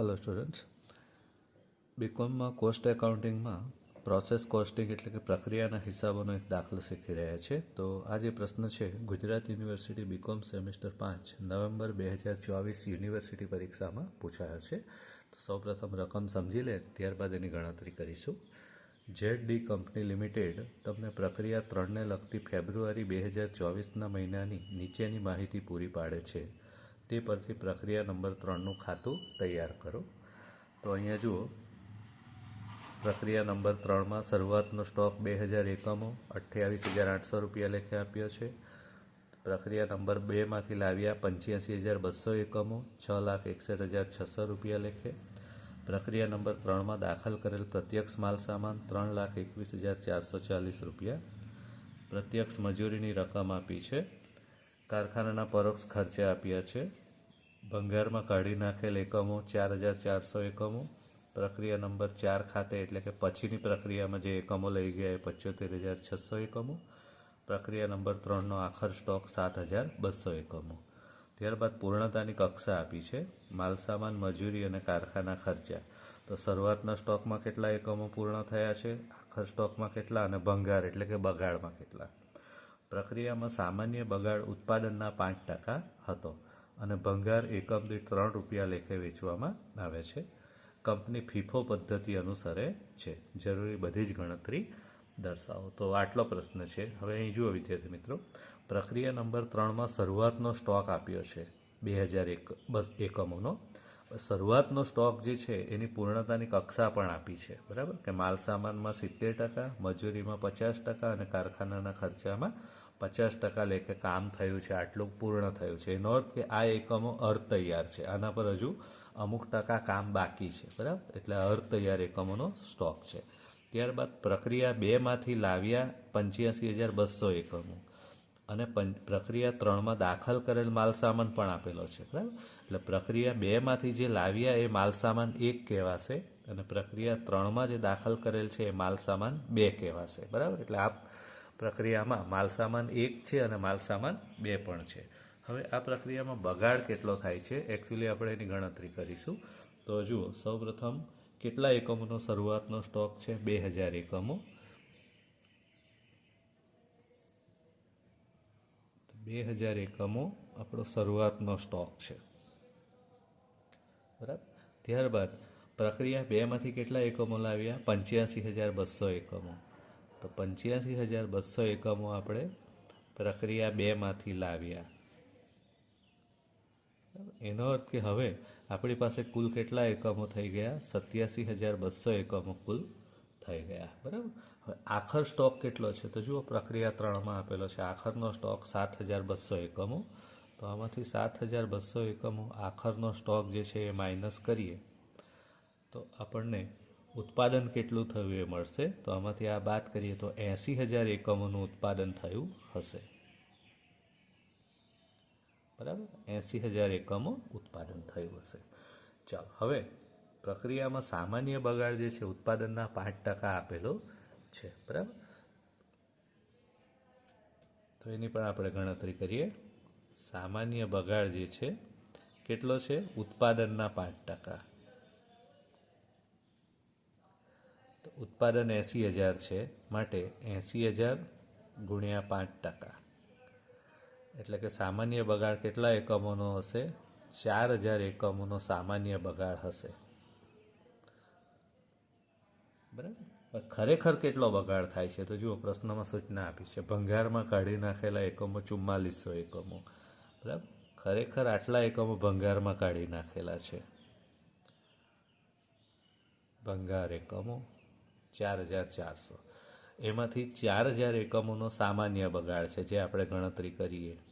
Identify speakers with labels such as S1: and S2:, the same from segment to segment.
S1: Hello students બીકોમમાં cost એકાઉન્ટિંગમાં process costing એટલે કે પ્રક્રિયાના હિસાબોનો એક દાખલો શીખી રહ્યા છે. તો આ જે પ્રશ્ન છે, ગુજરાત યુનિવર્સિટી બીકોમ સેમેસ્ટર પાંચ, નવેમ્બર બે હજાર ચોવીસ યુનિવર્સિટી પરીક્ષામાં પૂછાયો છે. તો સૌપ્રથમ રકમ સમજી લે, ત્યારબાદ એની ગણતરી કરીશું. જેડ ડી કંપની લિમિટેડ તમને પ્રક્રિયા ત્રણને લગતી ફેબ્રુઆરી બે હજાર ચોવીસના મહિનાની નીચેની માહિતી પૂરી પાડે છે. તે પરથી પ્રક્રિયા નંબર ત્રણનું ખાતું તૈયાર કરો. તો અહીંયા જુઓ. પ્રક્રિયા નંબર ત્રણમાં શરૂઆતનો સ્ટોક બે હજાર એકમો, અઠ્યાવીસ હજાર આઠસો રૂપિયા લેખે આપ્યો છે. પ્રક્રિયા નંબર બેમાંથી લાવ્યા પંચ્યાસી હજાર બસો એકમો, છ લાખ એકસઠ હજાર છસો રૂપિયા લેખે. પ્રક્રિયા નંબર ત્રણમાં દાખલ કરેલ પ્રત્યક્ષ માલ સામાન ત્રણ લાખ એકવીસ હજાર ચારસો ચાલીસ રૂપિયા. પ્રત્યક્ષ મજૂરીની રકમ આપી છે. કારખાનાના પરોક્ષ ખર્ચે આપ્યા છે. ભંગારમાં કાઢી નાખેલ એકમો ચાર હજાર ચારસો એકમો, પ્રક્રિયા નંબર ચાર ખાતે એટલે કે પછીની પ્રક્રિયામાં જે એકમો લઈ ગયા એ પંચોતેર હજાર છસો એકમો, પ્રક્રિયા નંબર ત્રણનો આખર સ્ટોક સાત હજાર બસો એકમો. ત્યારબાદ પૂર્ણતાની કક્ષા આપી છે, માલસામાન, મજૂરી અને કારખાના ખર્ચા. તો શરૂઆતના સ્ટોકમાં કેટલા એકમો પૂર્ણ થયા છે? આખર સ્ટોકમાં કેટલા અને ભંગાર એટલે કે બગાડમાં કેટલા? પ્રક્રિયામાં સામાન્ય બગાડ ઉત્પાદનના પાંચ ટકા હતો. અને ભંગાર એકમ દીઠ ત્રણ રૂપિયા લેખે વેચવામાં આવે છે. કંપની ફીફો પદ્ધતિ અનુસરે છે. જરૂરી બધી જ ગણતરી દર્શાવો. તો આટલો પ્રશ્ન છે. હવે અહીં જુઓ, વિદ્યાર્થી મિત્રો. પ્રક્રિયા નંબર ત્રણમાં શરૂઆતનો સ્ટોક આપ્યો છે. બે હજાર એક, બસ, એકમોનો. શરૂઆતનો સ્ટોક જે છે, એની પૂર્ણતાની કક્ષા પણ આપી છે. બરાબર? કે માલ સામાનમાં સિત્તેર ટકા, મજૂરીમાં પચાસ ટકા અને કારખાનાના ખર્ચામાં પચાસ ટકા લેખે કામ થયું છે, આટલું પૂર્ણ થયું છે. એનો અર્થ કે આ એકમો અર્ધ તૈયાર છે. આના પર હજુ અમુક ટકા કામ બાકી છે, બરાબર? એટલે અર્ધ તૈયાર એકમોનો સ્ટોક છે. ત્યારબાદ પ્રક્રિયા બેમાંથી લાવ્યા પંચ્યાસી હજાર બસો એકમો. અને પ્રક્રિયા ત્રણમાં દાખલ કરેલ માલસામાન પણ આપેલો છે, બરાબર? એટલે પ્રક્રિયા બેમાંથી જે લાવ્યા એ માલસામાન એક કહેવાશે અને પ્રક્રિયા ત્રણમાં જે દાખલ કરેલ છે એ માલસામાન બે કહેવાશે, બરાબર? એટલે આ પ્રક્રિયામાં માલસામાન એક છે અને માલ સામાન બે પણ છે. હવે આ પ્રક્રિયામાં બગાડ કેટલો થાય છે? એકચ્યુઅલી આપણે એની ગણતરી કરીશું. તો જુઓ, સૌપ્રથમ કેટલા એકમોનો શરૂઆતનો સ્ટોક છે? બે હજાર એકમો. બે હજાર એકમો આપણો શરૂઆતનો સ્ટોક છે. બરાબર? ત્યારબાદ પ્રક્રિયા બેમાંથી કેટલા એકમો લાવ્યા? પંચ્યાસી હજાર બસો એકમો. તો પંચ્યાસી હજાર બસો એકમો આપણે પ્રક્રિયા બેમાંથી લાવ્યા. એનો અર્થ કે હવે આપણી પાસે કુલ કેટલા એકમો થઈ ગયા? સત્યાસી હજાર બસો એકમો કુલ થઈ ગયા. બરાબર? હવે આખર સ્ટોક કેટલો છે? તો જુઓ, પ્રક્રિયા ત્રણમાં આપેલો છે. આખરનો સ્ટોક સાત હજાર બસો એકમો. તો આમાંથી સાત હજાર બસો એકમો આખરનો સ્ટોક જે છે એ માઇનસ કરીએ. તો આપણને ઉત્પાદન કેટલું થયું એ મળશે? તો આમાંથી આ વાત કરીએ તો એંસી હજાર એકમોનું ઉત્પાદન થયું હશે. બરાબર? એંસી હજાર એકમો ઉત્પાદન થયું હશે. ચાલો, હવે પ્રક્રિયામાં સામાન્ય બગાડ જે છે, ઉત્પાદનના પાંચ ટકા આપેલો છે. બરાબર? તો એની પણ આપણે ગણતરી કરીએ. સામાન્ય બગાડ જે છે, કેટલો છે? ઉત્પાદનના પાંચ ટકા તો ઉત્પાદન એંસી હજાર છે માટે એંસી હજાર ગુણ્યા પાંચ ટકા. એટલે કે સામાન્ય બગાડ કેટલા એકમોનો હશે? ચાર હજાર એકમોનો સામાન્ય બગાડ હશે. બરાબર? ખરેખર કેટલો બગાડ થાય છે? તો જુઓ, પ્રશ્નમાં સૂચના આપી છે. ભંગારમાં કાઢી નાખેલા એકમો ચુમ્માલીસો એકમો. બરાબર? ખરેખર આટલા એકમો ભંગારમાં કાઢી નાખેલા છે. ભંગાર એકમો ચાર હજાર ચારસો. એમાંથી ચાર હજાર એકમોનો સામાન્ય બગાડ છે, જે આપણે ગણતરી કરીએ.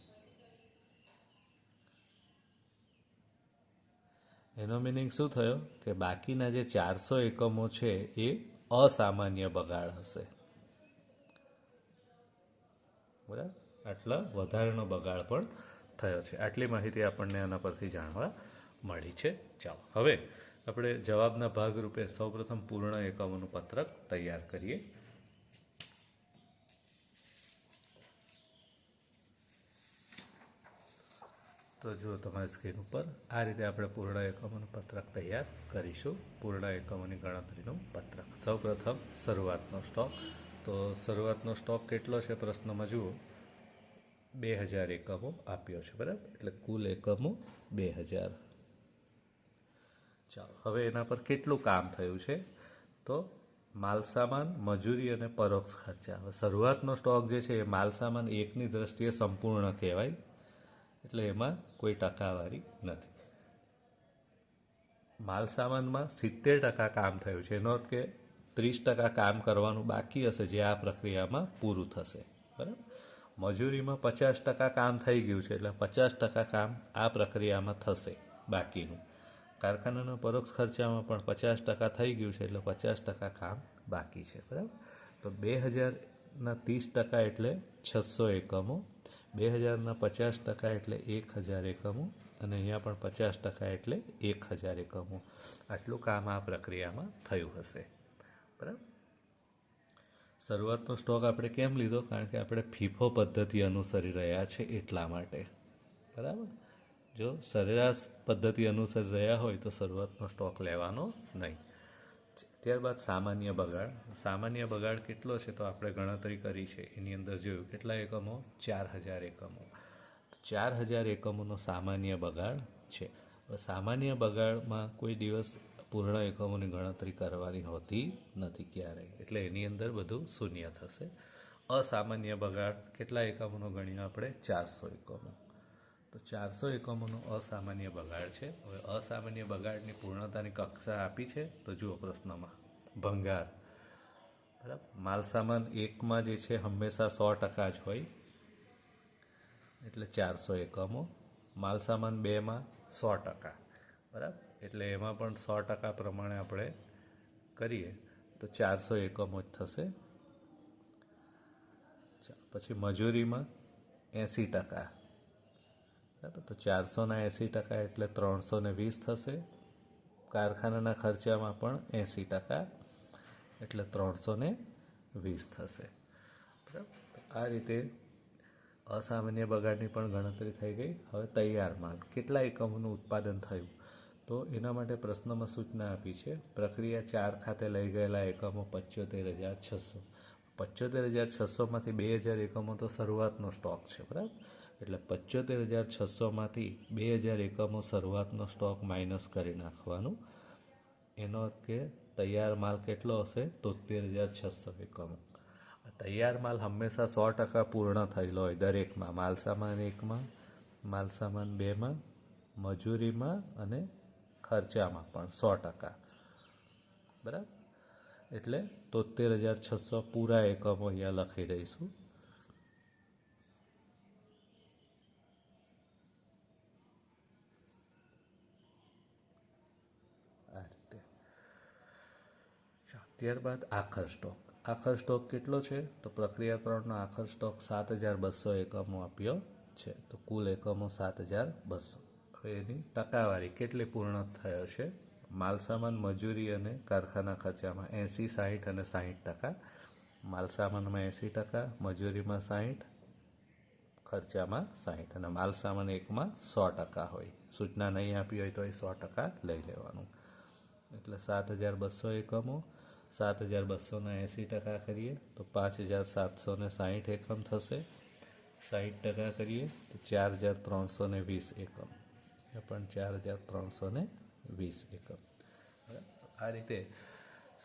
S1: એનો મિનિંગ શું થયો? કે બાકીના જે ચારસો એકમો છે, એ અસામાન્ય બગાડ હશે. બરાબર? આટલા વધારાનો બગાડ પણ થયો છે. આટલી માહિતી આપણને આના પરથી જાણવા મળી છે. ચાલો, હવે આપણે જવાબના ભાગરૂપે સૌપ્રથમ પૂર્ણ એકમોનું પત્રક તૈયાર કરીએ. તો જો તમારી સ્ક્રીન ઉપર. આ રીતે આપણે પૂર્ણ એકમોનું પત્રક તૈયાર કરીશું. પૂર્ણ એકમોની ગણતરીનું પત્રક. સૌપ્રથમ શરૂઆતનો સ્ટોક. તો શરૂઆતનો સ્ટોક કેટલો છે પ્રશ્નમાં જુઓ. બે હજાર એકમો આપ્યો છે, બરાબર? એટલે કુલ એકમો બે હજાર ચાલો, હવે એના પર કેટલું કામ થયું છે? તો માલસામાન મજૂરી અને પરોક્ષ ખર્ચા. હવે શરૂઆતનો સ્ટોક જે છે એ માલસામાન એકની દ્રષ્ટિએ સંપૂર્ણ કહેવાય, એટલે એમાં કોઈ ટકાવારી નથી. માલસામાનમાં સિત્તેર ટકા કામ થયું છે. એનો અર્થ કે ત્રીસ ટકા કામ કરવાનું બાકી હશે, જે આ પ્રક્રિયામાં પૂરું થશે. બરાબર? મજૂરીમાં પચાસ ટકા કામ થઈ ગયું છે, એટલે પચાસ ટકા કામ આ પ્રક્રિયામાં થશે બાકીનું. કારખાનાના પરોક્ષ ખર્ચામાં પણ પચાસ ટકા થઈ ગયું છે એટલે પચાસ ટકા કામ બાકી છે, બરાબર? તો બે હજારના ત્રીસ ટકા એટલે છસો એકમો, બે હજારના પચાસ ટકા એટલે એક હજાર એકમો, અને અહીંયા પણ પચાસ ટકા એટલે એક હજાર એકમો. આટલું કામ આ પ્રક્રિયામાં થયું હશે, બરાબર? શરૂઆતનો સ્ટોક આપણે કેમ લીધો? કારણ કે આપણે ફીફો પદ્ધતિ અનુસરી રહ્યા છે એટલા માટે, બરાબર? જો સરેરાશ પદ્ધતિ અનુસાર રહ્યા હોય તો શરૂઆતનો સ્ટોક લેવાનો નહીં. ત્યારબાદ સામાન્ય બગાડ. સામાન્ય બગાડ કેટલો છે તો આપણે ગણતરી કરી છે. એની અંદર જોયું કેટલા એકમો? ચાર હજાર એકમો. ચાર હજાર એકમોનો સામાન્ય બગાડ છે. સામાન્ય બગાડમાં કોઈ દિવસ પૂર્ણ એકમોની ગણતરી કરવાની હોતી નથી ક્યારેય એટલે એની અંદર બધું શૂન્ય થશે. અસામાન્ય બગાડ કેટલા એકમોનો ગણ્યો આપણે? ચારસો એકમો. તો ચારસો એકમોનો અસામાન્ય બગાડ છે. હવે અસામાન્ય બગાડની પૂર્ણતાની કક્ષા આપી છે. તો જુઓ પ્રશ્નમાં. ભંગાર. બરાબર? માલસામાન એકમાં જે છે હંમેશા સો ટકા જ હોય. એટલે ચારસો એકમો. માલસામાન બેમાં સો ટકા. બરાબર? એટલે એમાં પણ સો ટકા પ્રમાણે આપણે કરીએ. તો ચારસો એકમો જ થશે. પછી મજૂરીમાં એંસી ટકા. બરાબર તો ચારસોના એંસી ટકા એટલે ત્રણસો ને વીસ થશે. કારખાનાના ખર્ચામાં પણ એંસી ટકા એટલે ત્રણસો ને વીસ થશે. બરાબર? આ રીતે અસામાન્ય બગાડની પણ ગણતરી થઈ ગઈ. હવે તૈયાર માલ. કેટલા એકમોનું ઉત્પાદન થયું? તો એના માટે પ્રશ્નમાં સૂચના આપી છે. પ્રક્રિયા ચાર ખાતે લઈ ગયેલા એકમો પંચોતેર હજાર છસો. પંચોતેર હજાર છસોમાંથી બે હજાર એકમો તો શરૂઆતનો સ્ટોક છે. બરાબર? એટલે પંચોતેર હજાર છસોમાંથી બે હજાર એકમો શરૂઆતનો સ્ટોક માઇનસ કરી નાખવાનું. એનો કે તૈયાર માલ કેટલો હશે? તોતેર હજાર છસો એકમો. તૈયાર માલ હંમેશા સો ટકા પૂર્ણ થયેલો હોય દરેકમાં. માલસામાન એકમાં, માલસામાન બેમાં, મજૂરીમાં અને ખર્ચામાં પણ સો ટકા. બરાબર? એટલે તોતેર હજાર છસો પૂરા એકમો અહીંયા લખી દઈશું આ રીતે ત્યારબાદ આખર સ્ટોક. આખર સ્ટોક કેટલો છે? તો પ્રક્રિયા ત્રણનો આખર સ્ટોક સાત હજાર બસો એકમો આપ્યો છે. તો કુલ એકમો સાત હજાર બસો હવે એની ટકાવારી કેટલી પૂર્ણ થયો છે? માલસામાન, મજૂરી અને કારખાના ખર્ચામાં એંસી, સાહીઠ અને સાહીઠ ટકા. માલસામાનમાં એંસી ટકા, મજૂરીમાં સાહીઠ, ખર્ચામાં સાહીઠ અને માલસામાન એકમાં સો ટકા હોય. સૂચના નહીં આપી હોય તો એ સો ટકા લઈ લેવાનું. એટલે સાત હજાર બસો એકમો સાત હજાર બસોના એંસી ટકા કરીએ, તો પાંચ હજાર સાતસો ને સાહીઠ એકમ થશે. સાહીઠ ટકા કરીએ, તો ચાર હજાર ત્રણસો ને વીસ એકમ. એ પણ ચાર હજાર ત્રણસો ને વીસ એકમ. આ રીતે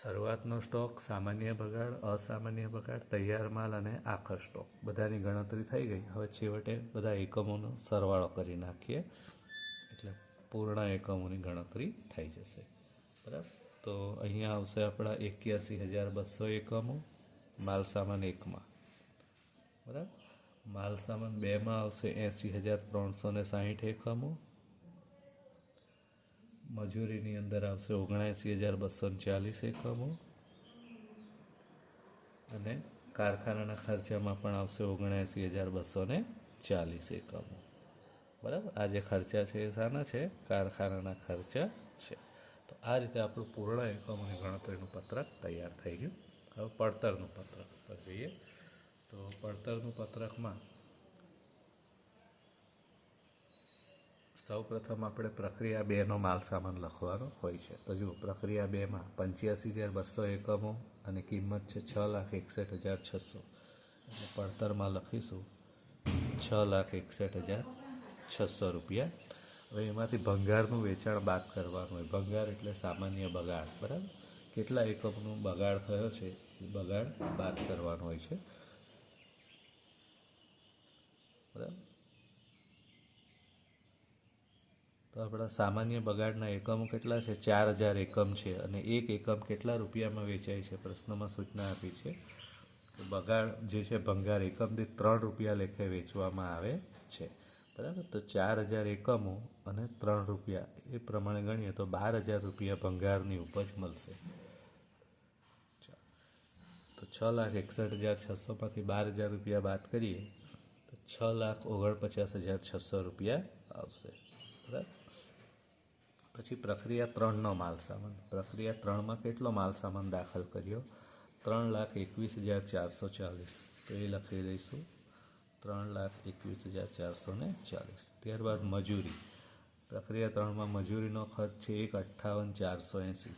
S1: શરૂઆતનો સ્ટોક, સામાન્ય બગાડ, અસામાન્ય બગાડ, તૈયાર માલ અને આખર સ્ટોક બધાની ગણતરી થઈ ગઈ. હવે છેવટે બધા એકમોનો સરવાળો કરી નાખીએ. એટલે પૂર્ણ એકમોની ગણતરી થઈ જશે. બરાબર? તો અહીંયા આવશે આપણા એક્યાસી હજાર બસો એકમો, માલ સામાન એકમાં. બરાબર? માલ સામાન બેમાં આવશે એંસી હજાર ત્રણસો ને સાહીઠ એકમો. મજૂરીની અંદર આવશે ઓગણએંસી હજાર બસો ચાલીસ એકમો. અને કારખાનાના ખર્ચામાં પણ આવશે ઓગણએંસી હજાર બસો ને ચાલીસ એકમો. બરાબર? આ જે ખર્ચા છે એ શાના છે? કારખાનાના ખર્ચા છે. તો આ રીતે આપણું પૂર્ણ એકમોની ગણતરીનું પત્રક તૈયાર થઈ ગયું. હવે પડતરનું પત્રક પર જોઈએ. તો પડતરનું પત્રકમાં સૌપ્રથમ આપણે પ્રક્રિયા બેનો માલ સામાન લખવાનો હોય છે. તો જુઓ, પ્રક્રિયા બેમાં પંચ્યાસી હજાર બસો એકમો અને કિંમત છે છ લાખ એકસઠ હજાર છસો. પડતરમાં લખીશું, છ લાખ એકસઠ હજાર છસો રૂપિયા હવે એમાંથી ભંગારનું વેચાણ બાદ કરવાનું હોય. ભંગાર એટલે સામાન્ય બગાડ, બરાબર? કેટલા એકમનું બગાડ થયો છે, એ બગાડ બાદ કરવાનો હોય છે. બરાબર? તો આપણા સામાન્ય બગાડના એકમો કેટલા છે? ચાર હજાર એકમ છે અને એક એકમ કેટલા રૂપિયામાં વેચાય છે? પ્રશ્નમાં સૂચના આપી છે બગાડ જે છે, ભંગાર એકમ દીઠ ત્રણ રૂપિયા લેખે વેચવામાં આવે છે. બરાબર? તો ચાર હજાર એકમો અને ત્રણ રૂપિયા. એ પ્રમાણે ગણીએ તો બાર હજાર રૂપિયા ભંગારની ઉપજ મળશે. તો છ લાખ એકસઠ હજાર છસોમાંથી બાર હજાર રૂપિયા બાદ કરીએ, તો છ લાખ ઓગણપચાસ હજાર છસો રૂપિયા આવશે. બરાબર? પછી પ્રક્રિયા ત્રણનો માલસામાન. પ્રક્રિયા ત્રણમાં કેટલો માલસામાન દાખલ કર્યો? ત્રણ લાખ એકવીસ હજાર ચારસો ચાલીસ. તો એ લખી દઈશું. ત્રણ લાખ એકવીસ હજાર ચારસો ને ચાલીસ. ત્યારબાદ મજૂરી. પ્રક્રિયા ત્રણમાં મજૂરીનો ખર્ચ છે એક અઠ્ઠાવન ચારસો એંસી.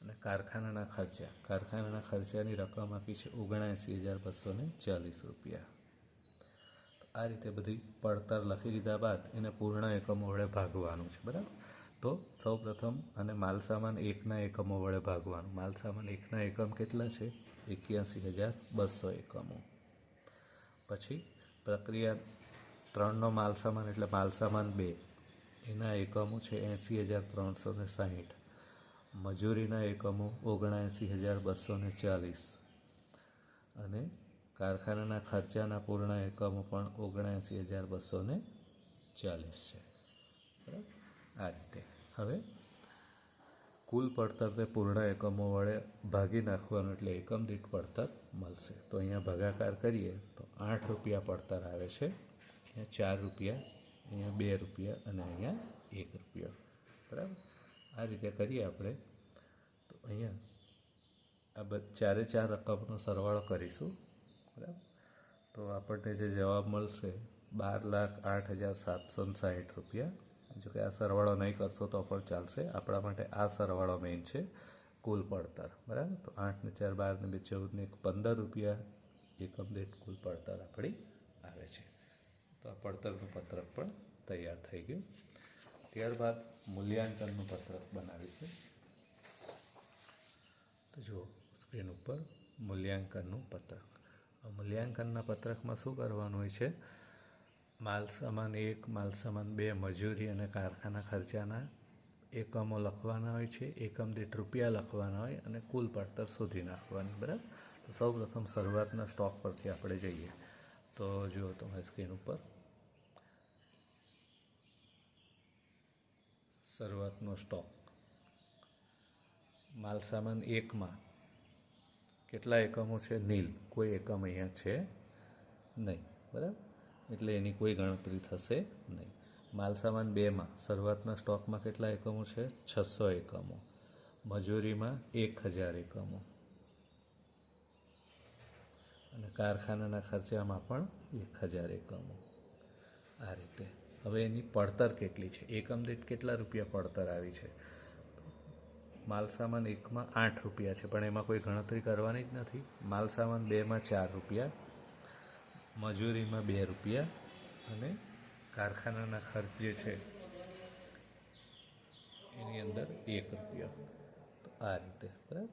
S1: અને કારખાનાના ખર્ચા. કારખાનાના ખર્ચાની રકમ આપી છે ઓગણએંસી હજાર બસો ને ચાલીસ રૂપિયા. આ રીતે બધી પડતર લખી લીધા બાદ એને પૂર્ણ એકમો વડે ભાગવાનું છે, બરાબર? તો સૌ પ્રથમ અને માલસામાન એકના એકમો વડે ભાગવાનું. માલસામાન એકના એકમ કેટલા છે? એક્યાસી હજાર બસો એકમો. પછી પ્રક્રિયા ત્રણનો માલસામાન એટલે માલસામાન બે. એના એકમો છે એંસી હજાર ત્રણસો ને સાહીઠ. મજૂરીના એકમો ઓગણએંસી હજાર બસો ને ચાલીસ. અને કારખાનાના ખર્ચાના પૂર્ણ એકમો પણ ઓગણએંસી હજાર બસો ને ચાલીસ છે. બરાબર? આ રીતે. હવે, કુલ પડતરને પૂર્ણ એકમો વડે ભાગી નાખવાનું એટલે એકમ દીઠ પડતર મળશે. તો અહીંયા ભાગાકાર કરીએ તો આઠ રૂપિયા પડતર આવે છે, અહીંયા ચાર રૂપિયા, અહીંયા બે રૂપિયા અને અહીંયા એક રૂપિયો. બરાબર? આ રીતે કરીએ આપણે. તો અહીંયા આ ચારે ચાર રકમનો સરવાળો કરીશું. બરાબર? તો આપણને જે જવાબ મળશે બાર લાખ આઠ હજાર સાતસો સાઠ રૂપિયા. જો કે આ સરવાળો નહીં કરશો તો પણ ચાલશે. આપણા માટે આ સરવાળો મેઇન છે. કુલ પડતર. બરાબર? તો આઠને ચાર બારને બે ચૌદને એક, પંદર રૂપિયા એકમ દીઠ કુલ પડતર આપણી આવે છે. તો આ પડતરનું પત્રક પણ તૈયાર થઈ ગયું. ત્યારબાદ મૂલ્યાંકનનું પત્રક બનાવીશું તો જુઓ, સ્ક્રીન ઉપર મૂલ્યાંકનનું પત્રક. મૂલ્યાંકનના પત્રકમાં શું કરવાનું હોય છે? માલ સામાન એક માલ સામાન બે મજૂરી અને કારખાના ખર્ચાના એકમો લખવાના હોય છે. એકમ દીઠ રૂપિયા લખવાના હોય અને કુલ પડતર શોધી નાખવાની, બરાબર? તો સૌ પ્રથમ શરૂઆતના સ્ટોક પરથી આપણે જઈએ. તો જુઓ તમારી સ્ક્રીન ઉપર. શરૂઆતનો સ્ટોક. માલ સામાન એકમાં કેટલા એકમો છે? નીલ. કોઈ એકમ અહીંયા છે નહીં, બરાબર? એટલે એની કોઈ ગણતરી થશે નહીં. માલ સામાન બેમાં શરૂઆતના સ્ટોકમાં કેટલા એકમો છે? છસો એકમો. મજૂરીમાં એક હજાર એકમો. અને કારખાનાના ખર્ચામાં પણ એક હજાર એકમો. આ રીતે. હવે એની પડતર કેટલી છે? એકમ દીઠ કેટલા રૂપિયા પડતર આવી છે? માલ સામાન એકમાં આઠ રૂપિયા છે, પણ એમાં કોઈ ગણતરી કરવાની જ નથી. માલ સામાન બેમાં ચાર રૂપિયા મજૂરીમાં બે રૂપિયા અને કારખાનાના ખર્ચ જે છે. એની અંદર એક રૂપિયા. તો આ રીતે, બરાબર?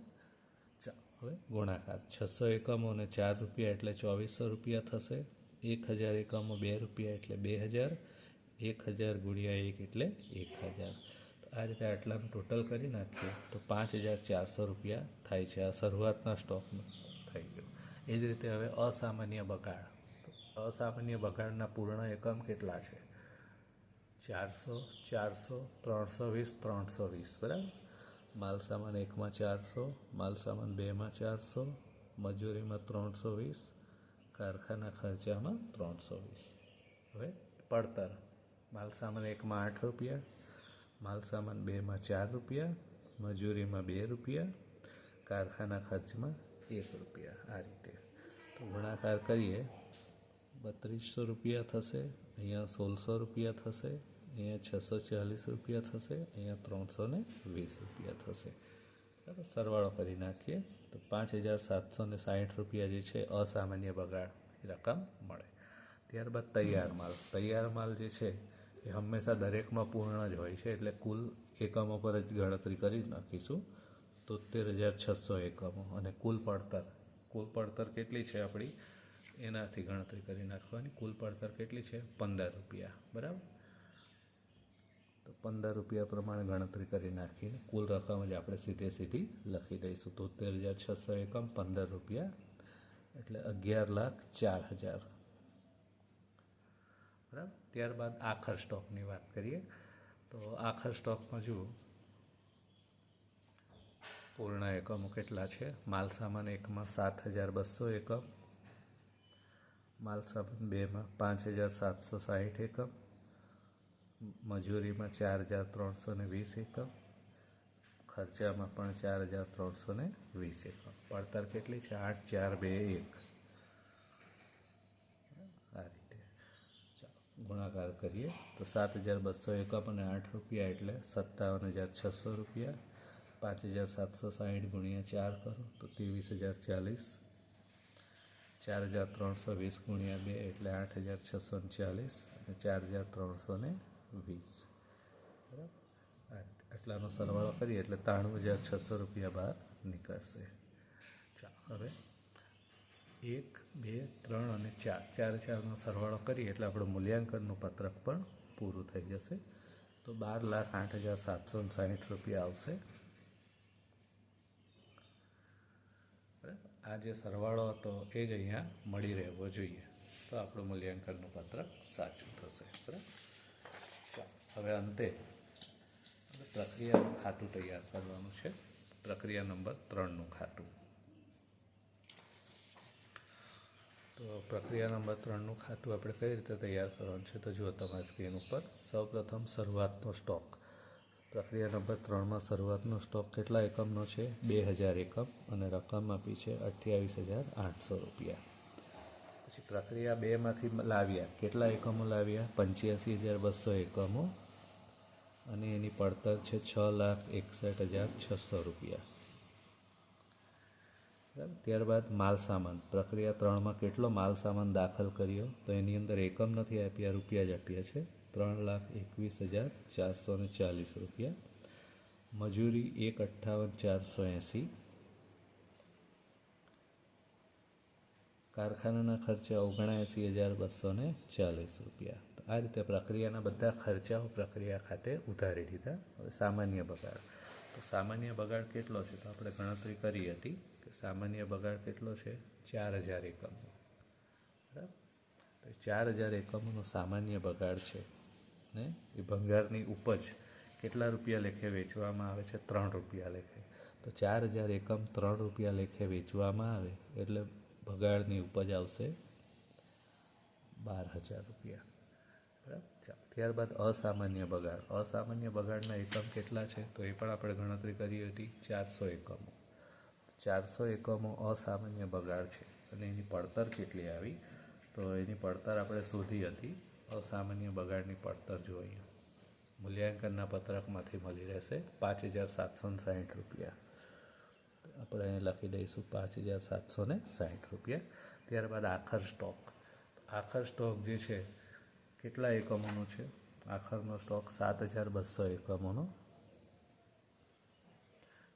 S1: હવે ગુણાકાર. છસો એકમો અને ચાર રૂપિયા એટલે ચોવીસો રૂપિયા થશે. એક હજાર એકમો બે રૂપિયા એટલે બે હજાર. એક હજાર ગુણ્યા એક એટલે એક હજાર. તો આ રીતે આટલાનું ટોટલ કરી નાખીએ. તો પાંચ હજાર ચારસો રૂપિયા થાય છે. આ શરૂઆતના સ્ટોકમાં થઈ ગયું. એ જ રીતે હવે અસામાન્ય બગાડ. અસામાન્ય બગાડના પૂર્ણ એકમ કેટલા છે? ચારસો ચારસો, ત્રણસો વીસ ત્રણસો વીસ, બરાબર? માલ સામાન એકમાં ચારસો, માલ સામાન બેમાં ચારસો, મજૂરીમાં ત્રણસો વીસ, કારખાના ખર્ચામાં ત્રણસો વીસ. હવે પડતર. માલ સામાન એકમાં આઠ રૂપિયા, માલ સામાન બેમાં ચાર રૂપિયા, મજૂરીમાં બે રૂપિયા, કારખાના ખર્ચમાં એક રૂપિયા. આ રીતે. તો ગુણાકાર કરીએ. બત્રીસો રૂપિયા થશે, અહીંયા સોળસો રૂપિયા થશે, અહીંયા છસો ચાલીસ રૂપિયા થશે, અહીંયા ત્રણસો ને વીસ રૂપિયા થશે. બરાબર? સરવાળો કરી નાખીએ તો પાંચ હજાર સાતસો ને સાઠ રૂપિયા જે છે, અસામાન્ય બગાડ રકમ મળે. ત્યારબાદ તૈયાર માલ. તૈયાર માલ જે છે, એ હંમેશા દરેકમાં પૂર્ણ જ હોય છે, એટલે કુલ એકમો પર જ ગણતરી કરી જ નાખીશું. તોતેર હજાર છસો એકમો. અને કુલ પડતર. કુલ પડતર કેટલી છે આપણી? એનાથી ગણતરી કરી નાખવાની. કુલ પડતર કેટલી છે? પંદર રૂપિયા. બરાબર? તો પંદર રૂપિયા પ્રમાણે ગણતરી કરી નાખીને કુલ રકમ જ આપણે સીધે સીધી લખી દઈશું. તોતેર હજાર છસો એકમ, પંદર રૂપિયા. એટલે અગિયાર લાખ ચાર હજાર. બરાબર? ત્યારબાદ આખર સ્ટોકની વાત કરીએ. તો આખર સ્ટોકમાં જુઓ. પૂર્ણ એકમો કેટલા છે? માલ સામાન એકમાં સાત હજાર બસો એકમ. માલ સાબન બેમાં પાંચ હજાર સાતસો સાહીઠ એકમ, મજૂરીમાં ચાર હજાર ત્રણસો ને વીસ એકમ, ખર્ચામાં પણ ચાર હજાર ત્રણસો ને વીસ એકમ. પડતર કેટલી છે? આઠ ચાર બે એક. આ રીતે. ગુણાકાર કરીએ. તો સાત હજાર બસો એકમ અને આઠ રૂપિયા એટલે સત્તાવન હજાર છસો રૂપિયા. પાંચ હજાર સાતસો સાહીઠ ગુણ્યા ચાર કરો, તો ત્રેવીસ હજાર ચાલીસ. ચાર હજાર ત્રણસો વીસ ગુણ્યા બે એટલે આઠ હજાર છસો ને ચાલીસ અને ચાર હજાર ત્રણસો ને વીસ. બરાબર? આટલાનો સરવાળો કરીએ એટલે ત્રાણું હજાર છસો રૂપિયા બહાર નીકળશે. ચાલો, હવે એક, બે, ત્રણ અને ચાર. ચાર ચારનો સરવાળો કરીએ એટલે આપણું મૂલ્યાંકનનું પત્રક પણ પૂરું થઈ જશે. તો બાર લાખ આઠ હજાર સાતસો ને સાહીઠ રૂપિયા આવશે બરાબર આ જે સરવાળો હતો એ જ અહીંયા મળી રહેવો જોઈએ. તો આપણું મૂલ્યાંકનનું પત્રક સાચું થશે. બરાબર? હવે અંતે પ્રક્રિયાનું ખાતું તૈયાર કરવાનું છે. પ્રક્રિયા નંબર ત્રણનું ખાતું. તો પ્રક્રિયા નંબર ત્રણનું ખાતું આપણે કઈ રીતે તૈયાર કરવાનું છે? તો જુઓ, તમારી સ્ક્રીન ઉપર. સૌપ્રથમ શરૂઆતનો સ્ટોક. પ્રક્રિયા નંબર ત્રણમાં શરૂઆતનો સ્ટોક કેટલા એકમનો છે? બે હજાર એકમ અને રકમ આપી છે અઠ્યાવીસ હજાર આઠસો રૂપિયા. પછી પ્રક્રિયા બેમાંથી લાવ્યા. કેટલા એકમો લાવ્યા? પંચ્યાસી હજાર બસો એકમો અને એની પડતર છે છ લાખ એકસઠ હજાર છસો રૂપિયા. ત્યારબાદ માલ સામાન પ્રક્રિયા ત્રણમાં કેટલો માલ સામાન દાખલ કર્યો? તો એની અંદર એકમ નથી આપ્યા, રૂપિયા જ આપ્યા છે. ત્રણ લાખ એકવીસ હજાર ચારસો ને ચાલીસ રૂપિયા. મજૂરી એક અઠ્ઠાવન ચારસો એંસી. કારખાનાના ખર્ચા ઓગણએંસી હજાર બસો ને ચાલીસ રૂપિયા. આ રીતે પ્રક્રિયાના બધા ખર્ચાઓ પ્રક્રિયા ખાતે ઉધારી દીધા. હવે સામાન્ય બગાડ. તો સામાન્ય બગાડ કેટલો છે? તો આપણે ગણતરી કરી હતી કે સામાન્ય બગાડ કેટલો છે? ચાર હજાર એકમનો બરાબર? તો ચાર હજાર એકમોનો સામાન્ય બગાડ છે. ને? એ ભંગારની ઉપજ કેટલા રૂપિયા લેખે વેચવામાં આવે છે? ત્રણ રૂપિયા લેખે. તો ચાર હજાર એકમ ત્રણ રૂપિયા લેખે વેચવામાં આવે, એટલે બગાડની ઉપજ આવશે બાર હજાર રૂપિયા. બરાબર? ત્યારબાદ અસામાન્ય બગાડ. અસામાન્ય બગાડના એકમ કેટલા છે? તો એ પણ આપણે ગણતરી કરી હતી ચારસો એકમો. ચારસો એકમો અસામાન્ય બગાડ છે. અને એની પડતર કેટલી આવી? તો એની પડતર આપણે શોધી હતી અસામાન્ય બગાડની પડતર જો અહીંયા મૂલ્યાંકનના પત્રકમાંથી મળી રહેશે પાંચ હજાર સાતસો ને સાહીઠ રૂપિયા. આપણે અહીં લખી દઈશું પાંચ હજાર સાતસો ને સાહીઠ રૂપિયા. ત્યારબાદ આખર સ્ટોક. આખર સ્ટોક જે છે, કેટલા એકમોનો છે? આખરનો સ્ટોક સાત હજાર બસો એકમોનો.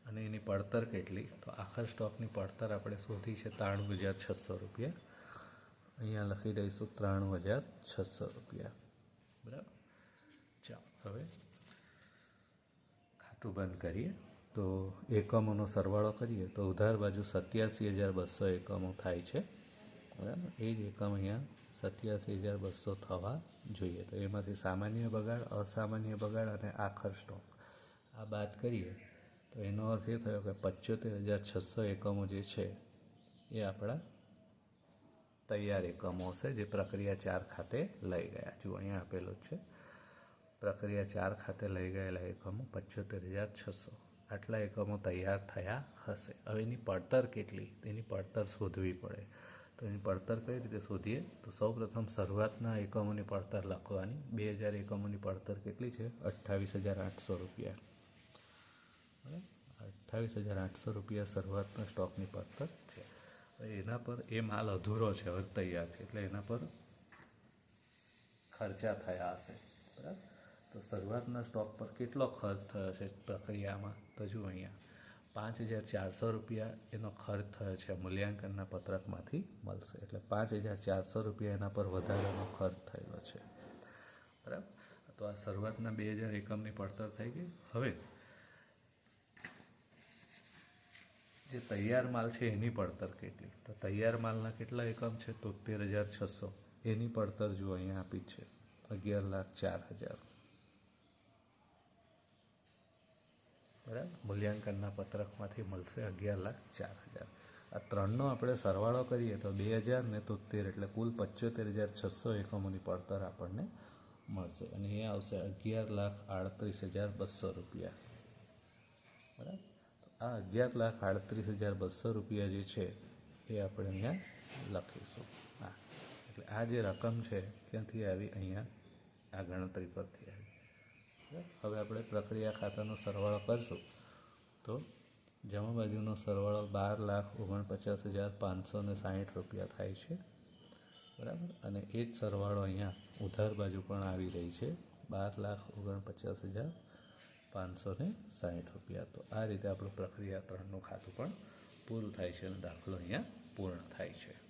S1: અને એની પડતર કેટલી? તો આખર સ્ટોકની પડતર આપણે શોધી છે ત્રાણું હજાર છસો રૂપિયા. અહીંયા લખી દઈશું ત્રાણું હજાર છસો રૂપિયા. બરાબર? ચાલો, હવે ખાતું બંધ કરીએ. તો એકમોનો સરવાળો કરીએ. તો ઉધાર બાજુ સત્યાસી હજાર બસો એકમો થાય છે. બરાબર? એ જ એકમ અહીંયા સત્યાસી હજાર બસો થવા જોઈએ. તો એમાંથી સામાન્ય બગાડ, અસામાન્ય બગાડ અને આખર સ્ટોક આ બાદ કરીએ. તો એનો અર્થ એ થયો કે પંચોતેર હજાર છસો એકમો જે છે, એ આપણા તૈયાર એકમો હશે જે પ્રક્રિયા ચાર ખાતે લઈ ગયા. જુઓ, અહીંયા આપેલું છે. પ્રક્રિયા ચાર ખાતે લઈ ગયેલા એકમો પંચોતેર હજાર છસો. આટલા એકમો તૈયાર થયા હશે. હવે એની પડતર કેટલી? એની પડતર શોધવી પડે. તો એની પડતર કઈ રીતે શોધીએ? તો સૌપ્રથમ શરૂઆતના એકમોની પડતર લખવાની. બે હજાર એકમોની પડતર કેટલી છે? અઠ્ઠાવીસ હજાર આઠસો રૂપિયા. અઠ્ઠાવીસ હજાર આઠસો રૂપિયા શરૂઆતના સ્ટોકની પડતર છે. એના પર એ માલ અધૂરો છે, હવે તૈયાર છે. એટલે એના પર ખર્ચા થયા હશે. બરાબર? તો શરૂઆતના સ્ટોક પર કેટલો ખર્ચ થયો છે પ્રક્રિયામાં? તો જુઓ અહીંયા. પાંચ હજાર ચારસો રૂપિયા એનો ખર્ચ થયો છે, મૂલ્યાંકનના પત્રકમાંથી મળશે. એટલે પાંચ હજાર ચારસો રૂપિયા એના પર વધારાનો ખર્ચ થયેલો છે. બરાબર? તો આ શરૂઆતના બે હજાર એકમની પડતર થઈ ગઈ. હવે જે તૈયાર માલ છે એની પડતર કેટલી? તો તૈયાર માલના કેટલા એકમ છે? તોતેર હજાર છસો. એની પડતર જો અહીંયા આપી છે, અગિયાર લાખ ચાર હજાર. બરાબર? મૂલ્યાંકનના પત્રકમાંથી મળશે અગિયાર લાખ ચાર હજાર. આ ત્રણનો આપણે સરવાળો કરીએ તો બે હજાર ને તોતેર એટલે કુલ પંચોતેર હજાર છસો એકમોની પડતર આપણને મળશે. અને એ આવશે અગિયાર લાખ આડત્રીસ હજાર બસો રૂપિયા. બરાબર? આ અગિયાર લાખ આડત્રીસ હજાર બસો રૂપિયા જે છે, એ આપણે અહીંયા લખીશું. હા. એટલે આ જે રકમ છે ક્યાંથી આવી અહીંયા આ ગણતરી પરથી આવી? હવે આપણે પ્રક્રિયા ખાતાનો સરવાળો કરશું. તો જમા બાજુનો સરવાળો બાર લાખ ઓગણપચાસ હજાર પાંચસો ને સાહીઠ રૂપિયા થાય છે. બરાબર? અને એ જ સરવાળો અહીંયા ઉધાર બાજુ પણ આવી રહી છે. બાર લાખ ઓગણપચાસ હજાર પાંચસો ને સાહીઠ રૂપિયા. તો આ રીતે આપણું પ્રક્રિયા ત્રણનું ખાતું પણ પૂરું થાય છે અને દાખલો અહીંયા પૂર્ણ થાય છે.